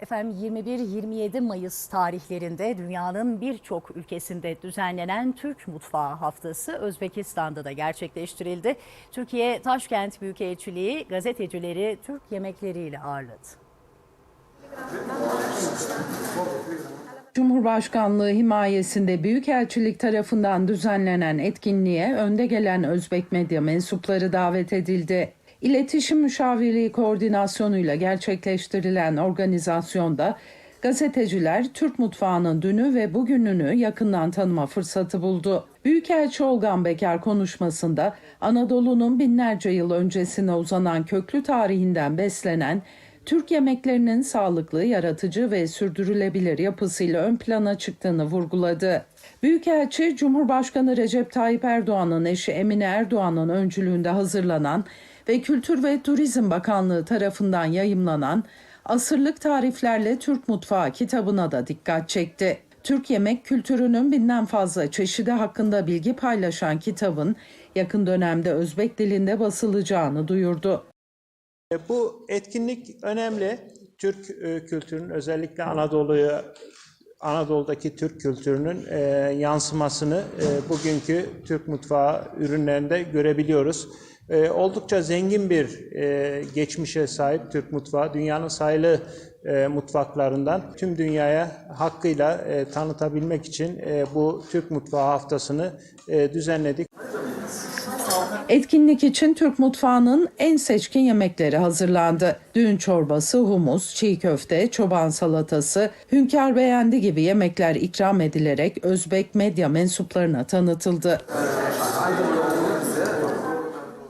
Efendim 21-27 Mayıs tarihlerinde dünyanın birçok ülkesinde düzenlenen Türk Mutfağı Haftası Özbekistan'da da gerçekleştirildi. Türkiye Taşkent Büyükelçiliği gazetecileri Türk yemekleriyle ağırladı. Cumhurbaşkanlığı himayesinde Büyükelçilik tarafından düzenlenen etkinliğe önde gelen Özbek medya mensupları davet edildi. İletişim Müşavirliği koordinasyonuyla gerçekleştirilen organizasyonda gazeteciler Türk mutfağının dünü ve bugününü yakından tanıma fırsatı buldu. Büyükelçi Olgan Bekar konuşmasında Anadolu'nun binlerce yıl öncesine uzanan köklü tarihinden beslenen Türk yemeklerinin sağlıklı, yaratıcı ve sürdürülebilir yapısıyla ön plana çıktığını vurguladı. Büyükelçi, Cumhurbaşkanı Recep Tayyip Erdoğan'ın eşi Emine Erdoğan'ın öncülüğünde hazırlanan ve Kültür ve Turizm Bakanlığı tarafından yayımlanan Asırlık Tariflerle Türk Mutfağı kitabına da dikkat çekti. Türk yemek kültürünün binden fazla çeşidi hakkında bilgi paylaşan kitabın yakın dönemde Özbek dilinde basılacağını duyurdu. Bu etkinlik önemli. Türk e, kültürünün özellikle Anadolu'ya Anadolu'daki Türk kültürünün e, yansımasını e, bugünkü Türk mutfağı ürünlerinde görebiliyoruz. E, oldukça zengin bir e, geçmişe sahip Türk mutfağı. Dünyanın sayılı e, mutfaklarından tüm dünyaya hakkıyla e, tanıtabilmek için e, bu Türk mutfağı haftasını e, düzenledik. Etkinlik için Türk mutfağının en seçkin yemekleri hazırlandı. Düğün çorbası, humus, çiğ köfte, çoban salatası, hünkâr beğendi gibi yemekler ikram edilerek Özbek medya mensuplarına tanıtıldı.